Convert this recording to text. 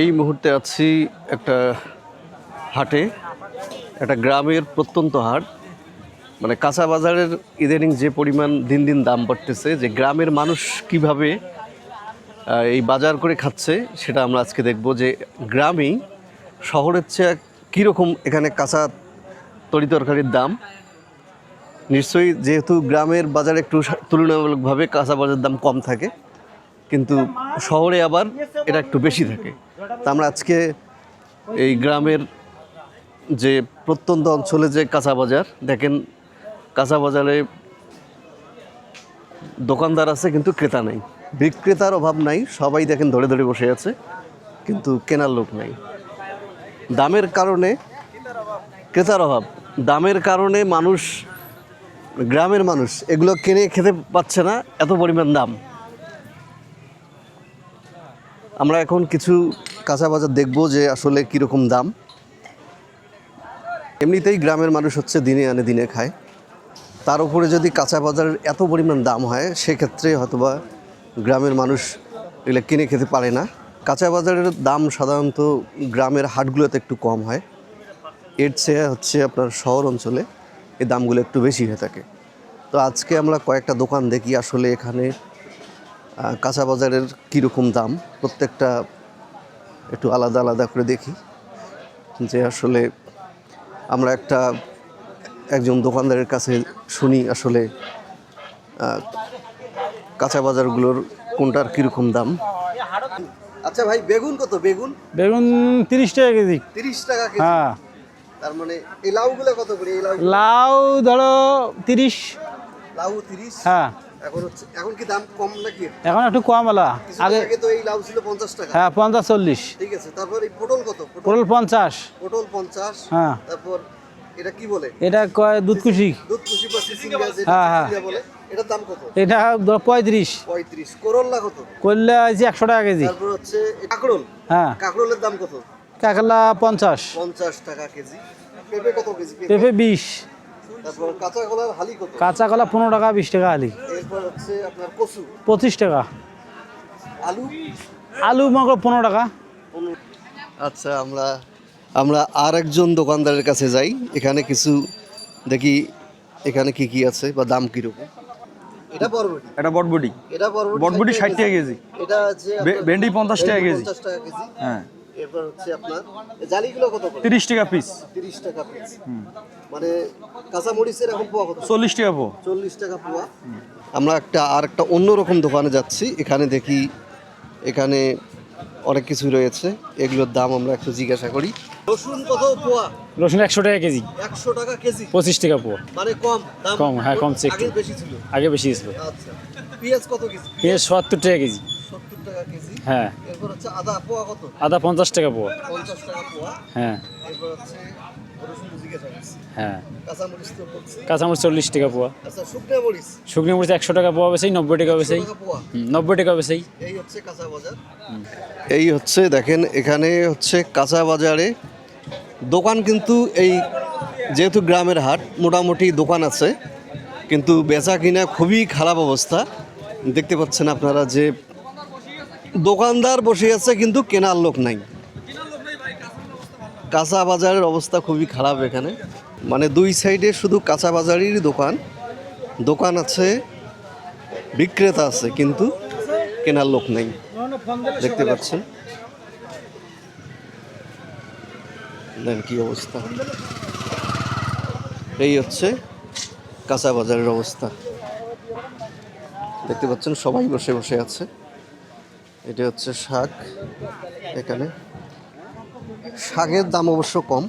এই মুহূর্তে আছি একটা হাটে, একটা গ্রামের প্রত্যন্ত হাট। মানে কাঁচা বাজারের ইদানিং যে পরিমাণ দিন দিন দাম বাড়তেছে, যে গ্রামের মানুষ কীভাবে এই বাজার করে খাচ্ছে সেটা আমরা আজকে দেখব যে গ্রামেই শহরের চেয়ে কীরকম এখানে কাঁচা তরি তরকারির দাম। নিশ্চয়ই যেহেতু গ্রামের বাজারে একটু তুলনামূলকভাবে কাঁচা বাজার দাম কম থাকে কিন্তু শহরে আবার এটা একটু বেশি থাকে। তা আমরা আজকে এই গ্রামের যে প্রত্যন্ত অঞ্চলে যে কাঁচা বাজার, দেখেন কাঁচা বাজারে দোকানদার আছে কিন্তু ক্রেতা নেই। বিক্রেতার অভাব নাই, সবাই দেখেন ধরে ধরে বসে আছে, কিন্তু কেনার লোক নাই। দামের কারণে, ক্রেতার অভাব। দামের কারণে মানুষ, গ্রামের মানুষ এগুলো কিনে খেতে পাচ্ছে না, এত পরিমাণ দাম। আমরা এখন কিছু কাঁচা বাজার দেখব যে আসলে কীরকম দাম। এমনিতেই গ্রামের মানুষ হচ্ছে দিনে আনে, দিনে খায়। তার উপরে যদি কাঁচা বাজারের এত পরিমাণ দাম হয়, সেক্ষেত্রে হয়তোবা গ্রামের মানুষ এগুলো কিনে খেতে পারে না। কাঁচা বাজারের দাম সাধারণত গ্রামের হাটগুলোতে একটু কম হয়। এর চেয়ে হচ্ছে আপনার শহর অঞ্চলে এই দামগুলো একটু বেশি হয়ে থাকে। তো আজকে আমরা কয়েকটা দোকান দেখি আসলে এখানে কাঁচা বাজারের কীরকম দাম? প্রত্যেকটা একটু আলাদা আলাদা করে দেখি। যে আসলে আমরা একটা একজন দোকানদারের কাছে শুনি আসলে কাঁচা বাজারগুলোর কোনটার কীরকম দাম? আচ্ছা ভাই বেগুন কত? বেগুন? বেগুন তিরিশ টাকা কেজি। তিরিশ টাকা কেজি? হ্যাঁ। তার মানে এই লাউগুলো কত করে? এই লাউ লাউ ধরো তিরিশ। লাউ তিরিশ? হ্যাঁ। এখন হচ্ছে এখন কি দাম কম নাকি? এখন একটু কম এলা আগে আগে তো এই লাউ ছিল পঞ্চাশ টাকা। হ্যাঁ পঞ্চাশ চল্লিশ। ঠিক আছে তারপর এই পটল কত? পটল পটল পঞ্চাশ। পটল পঞ্চাশ। হ্যাঁ। তারপর এটা কি বলে? এটা কয় দুধকুশি দুধ কুশি বা সিসিঙ্গা যেটা হ্যাঁ, হ্যাঁ। বলে এটার দাম কত? এটা ধরো পঁয়ত্রিশ। পঁয়ত্রিশ। করল্লা কত? করলে হয়েছে একশো টাকা কেজি। তারপর হচ্ছে এই হ্যাঁ। কাকরোলের দাম কত? কাকলা পঞ্চাশ। পঞ্চাশ টাকা কেজি। পেঁপে কত কেজি? পেঁপে পেঁপে বিশ। তারপর কাঁচা কলা পনেরো টাকা বিশ টাকা আলি পঁচিশ টাকা। আলু? আলু মনে পনেরো টাকা। আচ্ছা আমরা আমরা আর একজন দোকানদারের কাছে যাই। এখানে কিছু দেখি এখানে কি কি আছে বা দাম কীরকম? এটা বরবটি। এটা বটবটি। এটা বটবটি 60 টাকা কেজি। এটা ভেন্ডি 50 টাকা কেজি। টাকা কেজি। হ্যাঁ। এরপর হচ্ছে আপনার জালিগুলো কত করে? তিরিশ টাকা পিস 30 টাকা পিস মানে কাঁচা মরিচের এখন পোয়া কত? চল্লিশ টাকা পো চল্লিশ টাকা পোয়া। আমরা একটা আর একটা অন্যরকম দোকানে যাচ্ছি। এখানে দেখি এখানে অনেক কিছু রয়েছে। এগুলোর দাম আমরা একটু জিজ্ঞাসা করি। রসুন কত পোয়া? রসুন একশো টাকা কেজি। একশো টাকা কেজি? পঁচিশ টাকা পোয়া। মানে কম দাম কম, হ্যাঁ, কমছে একটু। আগে বেশি ছিল। আগে বেশি ছিল। আচ্ছা। পেঁয়াজ কত কেজি? পেঁয়াজ সত্তর টাকা কেজি। হ্যাঁ। এরপর হচ্ছে আদা পোয়া কত? আদা পঞ্চাশ টাকা পোয়া। পঞ্চাশ টাকা পোয়া। হ্যাঁ। এরপর হচ্ছে হ্যাঁ। কাঁচামরিচ চল্লিশ টাকা পোয়া। আচ্ছা শুকনা মরিচ? শুকনো মরিচ একশো টাকা পোয়া বেশি নব্বই টাকা বেশি নব্বই টাকা বেশি কাঁচা বাজার। এই হচ্ছে দেখেন এখানে হচ্ছে কাঁচা বাজারে দোকান কিন্তু এই যেহেতু গ্রামের হাট মোটামুটি দোকান আছে। কিন্তু বেচা কিনা খুবই খারাপ অবস্থা। দেখতে পাচ্ছেন আপনারা যে দোকানদার বসে আছে, কিন্তু কেনার লোক নাই। কাঁচা বাজারের অবস্থা খুবই খারাপ এখানে। মানে দুই সাইডে শুধু কাঁচা বাজারেরই দোকান। দোকান আছে, বিক্রেতা আছে, কিন্তু কেনার লোক নেই। দেখতে পাচ্ছেন? দেন কি অবস্থা? এই হচ্ছে কাঁচা বাজারের অবস্থা। দেখতে পাচ্ছেন, সবাই বসে বসে আছে। এটা হচ্ছে শাক এখানে। শাকের দাম অবশ্য কম।